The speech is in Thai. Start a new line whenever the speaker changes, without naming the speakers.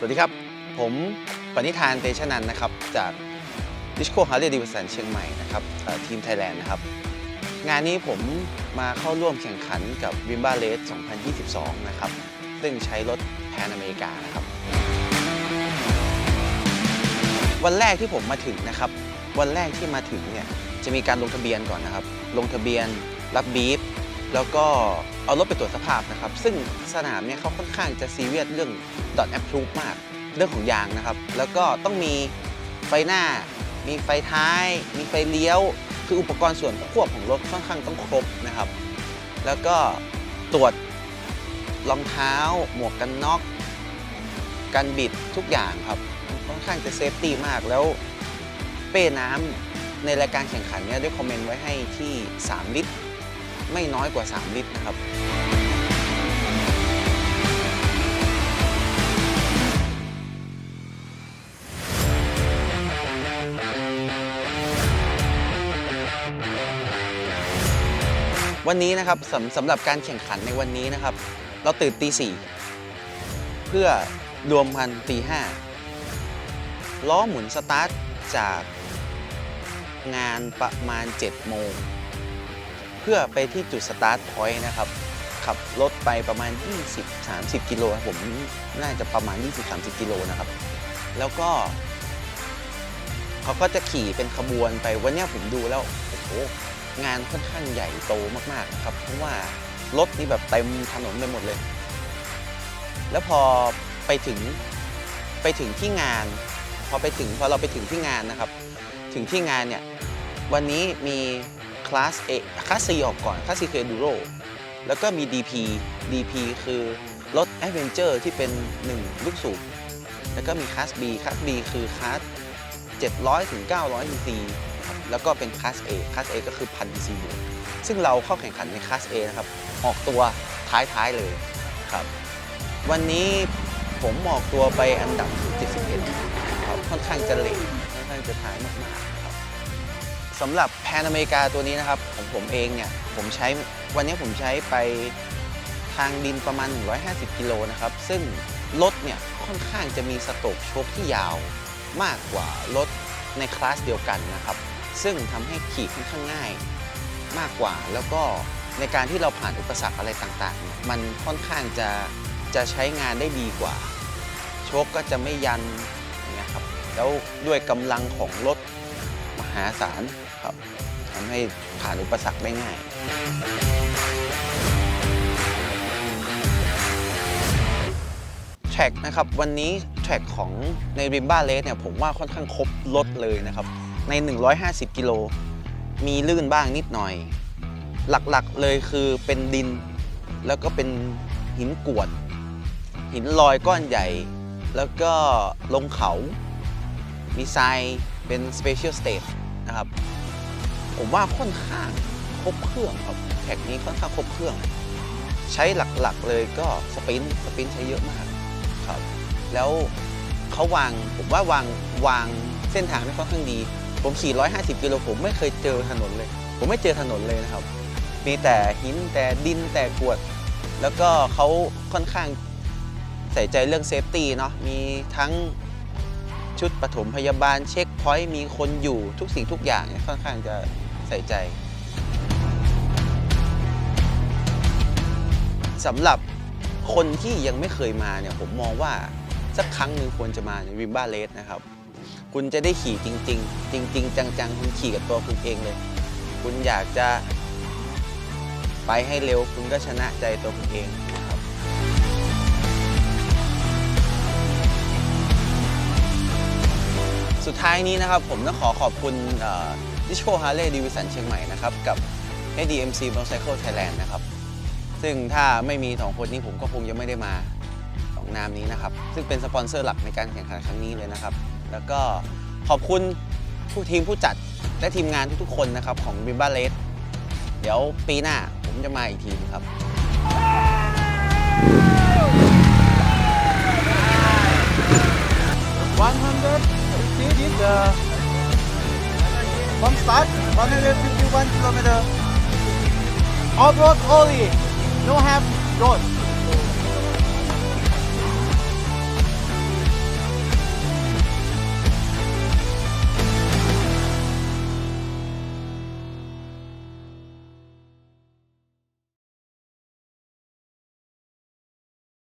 สวัสดีครับ ผมปณิธานเตชะนันนะครับ จากดิสโก้ฮาร์เลย์ดิวสันเชียงใหม่นะครับทีมไทยแลนด์นะครับ งานนี้ผมมาเข้าร่วมแข่งขันกับวิมบ้าเลส2022 นะครับ ซึ่งใช้รถแพนอเมริกานะครับ วันแรกที่ผมมาถึงนะครับ วันแรกที่มาถึงเนี่ยจะมีการลงทะเบียนก่อนนะครับ ลงทะเบียนรับบีฟแล้วก็ เอารถไปตรวจสภาพนะครับ ซึ่งสนามเนี่ยเขาค่อนข้างจะซีเรียสเรื่อง dot approve มาก เรื่องของยางนะครับ แล้วก็ต้องมีไฟหน้า มีไฟท้าย มีไฟเลี้ยว คืออุปกรณ์ส่วนควบของรถค่อนข้างต้องครบนะครับ แล้วก็ตรวจรองเท้า หมวกกันน็อกกันบิดทุกอย่างครับค่อนข้างจะเซฟตี้มากแล้วเป้น้ำในรายการแข่งขันเนี่ยได้คอมเมนต์ไว้ให้ที่ 3 ลิตร ไม่น้อยกว่า 3 ลิตรนะครับวันนี้นะครับสำสำหรับการแข่งขันในวันนี้นะครับ เราตื่นตีสี่เพื่อรวมพันตีห้าล้อหมุนสตาร์ทจากงานประมาณ 7 โมง พื่อไปที่จุดสตาร์ทพอยต์นะครับ ขับรถไปประมาณ 20-30 กิโลครับผมน่าจะประมาณ 20-30 กิโลนะครับ แล้วก็ เขาก็จะขี่เป็นขบวนไปวันนี้ผมดูแล้ว โอ้โห งานค่อนข้างใหญ่โตมากๆนะครับ เพราะว่ารถนี่แบบเต็มถนนไปหมดเลย แล้วพอไปถึงไปถึงที่งาน พอไปถึงพอเราไปถึงที่งานนะครับ ถึงที่งานเนี่ยวันนี้มี คลาส A คลาส C ออกก่อน คลาส C คือ Enduro แล้วก็มี DP DP คือรถ Adventure ที่เป็น 1 ลูกสูบ แล้วก็มีคลาส B คลาส B คือคลาส 700 ถึง 900 cc แล้วก็เป็นคลาส A คลาส A ก็คือ1000 cc บวกซึ่งเราเข้าแข่งขันในคลาส A นะครับ ออกตัวท้ายๆเลยครับ วันนี้ผมออกตัวไปอันดับ 71 ครับ ค่อนข้างจะเลทค่อนข้างจะท้ายมากๆ สำหรับแพนอเมริกาตัวนี้นะครับของผมเองเนี่ยผมใช้วันนี้ผมใช้ไปทางดินประมาณ 150 กิโลนะครับ ซึ่งรถเนี่ยค่อนข้างจะมีสโตกโชคที่ยาวมากกว่ารถในคลาสเดียวกันนะครับ ซึ่งทำให้ขี่ค่อนข้างง่ายมากกว่า แล้วก็ในการที่เราผ่านอุปสรรคอะไรต่างๆ มันค่อนข้างจะจะใช้งานได้ดีกว่า โชคก็จะไม่ยันอย่างเงี้ยครับแล้วด้วยกำลังของรถมหาศาล ครับทำให้ผ่านอุปสรรคได้ง่าย แทร็กนะครับวันนี้แทร็กของในริมบ้าเลสเนี่ยผมว่าค่อนข้างครบรถเลยนะครับ ใน 150 กิโล มีลื่นบ้างนิดหน่อย หลักๆเลยคือเป็นดิน แล้วก็เป็นหินกรวด หินลอยก้อนใหญ่ แล้วก็ลงเขา มีทรายเป็น Special State นะครับ ผมว่าค่อนข้างครบเครื่องครับแท็กนี้ค่อนข้างครบเครื่อง ใช้หลักๆเลยก็สปรินสปรินใช้เยอะมากครับ แล้วเขาวางผมว่าวางวางเส้นทางได้ค่อนข้างดี ผมขี่ 150 กิโลผมไม่เคยเจอถนนเลย ผมไม่เจอถนนเลยนะครับ มีแต่หินแต่ดินแต่กรวด แล้วก็เขาค่อนข้างใส่ใจเรื่องเซฟตี้เนาะมีทั้งชุดปฐมพยาบาลเช็คพอยต์มีคนอยู่ทุกสิ่งทุกอย่างเนี่ยค่อนข้างจะ ใส่ใจสำหรับคนที่ยังไม่เคยมาเนี่ยผมมองว่าสักครั้งหนึ่งควรจะมาในวิมบ้าเลสนะครับ คุณจะได้ขี่จริง ๆ จริง ๆ จัง ๆ คุณขี่กับตัวคุณเองเลย คุณอยากจะไปให้เร็ว คุณก็ชนะใจตัวคุณเองนะครับสุดท้ายนี้นะครับผมต้องขอขอบคุณ ดิโ o ฮาร์เลย์ดิวิสันเชียงใหม่นะครับ กับ ADMC Motorcycle Thailand นะครับ ซึ่งถ้าไม่มีสองคนนี้ผมก็คงยังไม่ได้มาสองนามนี้นะครับ ซึ่งเป็นสปอนเซอร์หลักในการแข่งขันครั้งนี้เลยนะครับ แล้วก็ขอบคุณผู้ทีมผู้จัดและทีมงานทุกๆคนนะครับ ของ b i m b a l e s เดี๋ยวปีหน้าผมจะมาอีกทีนึงครับ
151 km. Off-road only. No half road.